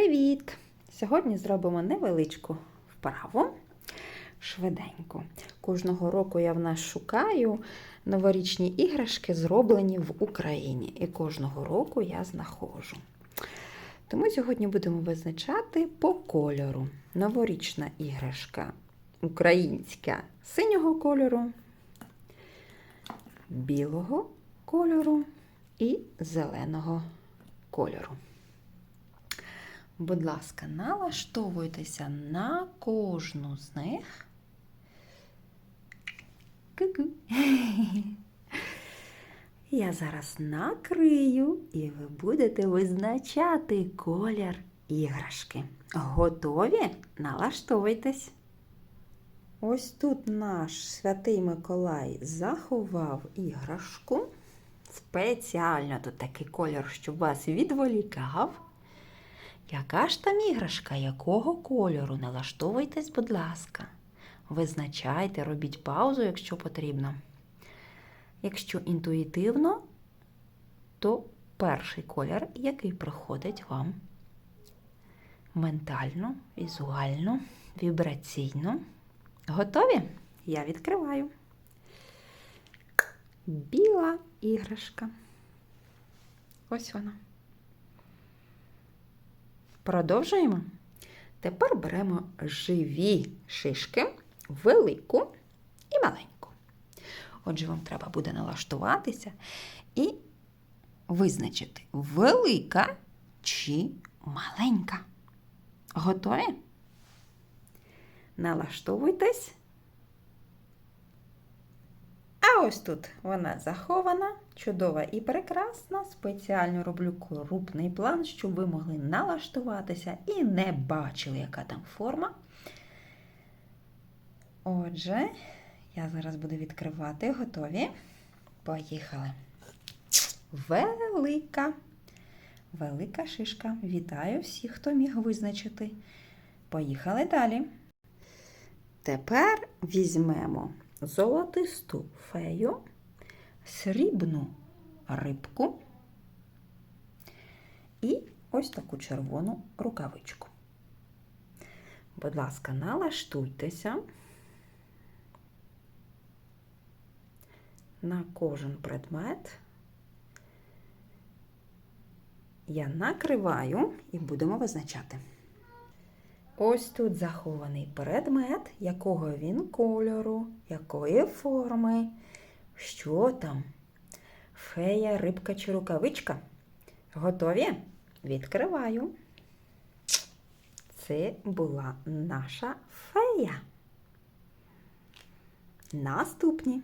Привіт! Сьогодні зробимо невеличку вправу швиденько. Кожного року я в нас шукаю новорічні іграшки, зроблені в Україні. І кожного року я знаходжу. Тому сьогодні будемо визначати по кольору. Новорічна іграшка українська синього кольору, білого кольору і зеленого кольору. Будь ласка, налаштовуйтеся на кожну з них. Ку-ку. Я зараз накрию, і ви будете визначати колір іграшки. Готові? Налаштовуйтесь. Ось тут наш святий Миколай заховав іграшку. Спеціально тут такий колір, щоб вас відволікав. Яка ж там іграшка, якого кольору? Налаштовуйтесь, будь ласка. Визначайте, робіть паузу, якщо потрібно. Якщо інтуїтивно, то перший колір, який приходить вам ментально, візуально, вібраційно. Готові? Я відкриваю. Біла іграшка. Ось вона. Продовжуємо. Тепер беремо живі шишки, велику і маленьку. Отже, вам треба буде налаштуватися і визначити, велика чи маленька. Готові? Налаштовуйтесь. Ось тут вона захована, чудова і прекрасна. Спеціально роблю крупний план, щоб ви могли налаштуватися і не бачили, яка там форма. Отже, я зараз буду відкривати, готові. Поїхали. Велика, велика шишка. Вітаю всіх, хто міг визначити. Поїхали далі. Тепер візьмемо золотисту фею, срібну рибку і ось таку червону рукавичку. Будь ласка, налаштуйтеся на кожен предмет. Я накриваю і будемо визначати. Ось тут захований предмет, якого він кольору, якої форми, що там? Фея, рибка чи рукавичка. Готові? Відкриваю. Це була наша фея. Наступні.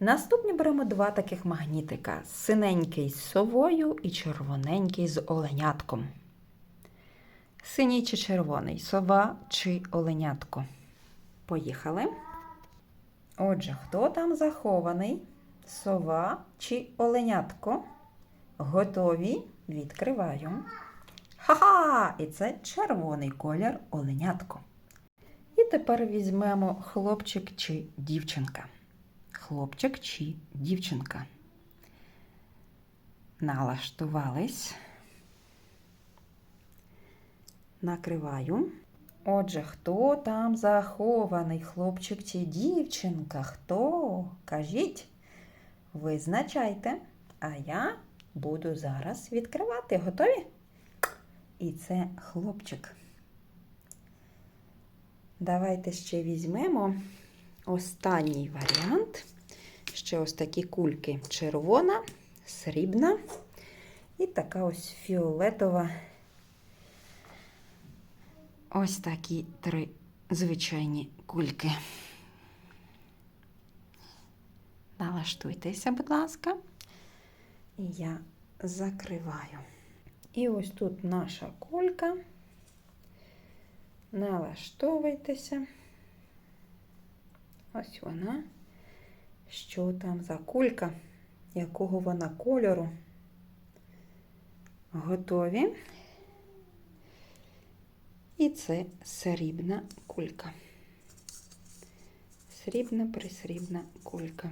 Наступні беремо два таких магнітика: синенький з совою і червоненький з оленятком. Синій чи червоний, сова чи оленятко. Поїхали. Отже, хто там захований? Сова чи оленятко? Готові? Відкриваю. Ха-ха! І це червоний колір оленятко. І тепер візьмемо хлопчик чи дівчинка. Хлопчик чи дівчинка. Налаштувались накриваю. Отже, хто там захований, хлопчик чи дівчинка? Хто? Кажіть, визначайте, а я буду зараз відкривати. Готові? І це хлопчик. Давайте ще візьмемо останній варіант. Ще ось такі кульки червона, срібна і така ось фіолетова. Ось такі три звичайні кульки. Налаштуйтеся, будь ласка. І я закриваю. І ось тут наша кулька. Налаштовуйтеся. Ось вона. Що там за кулька? Якого вона кольору? Готові? І це срібна кулька. Срібна присрібна кулька.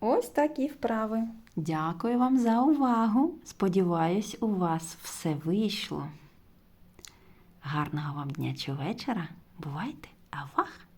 Ось такі вправи. Дякую вам за увагу. Сподіваюсь, у вас все вийшло. Гарного вам дня чи вечора. Бувайте, авах!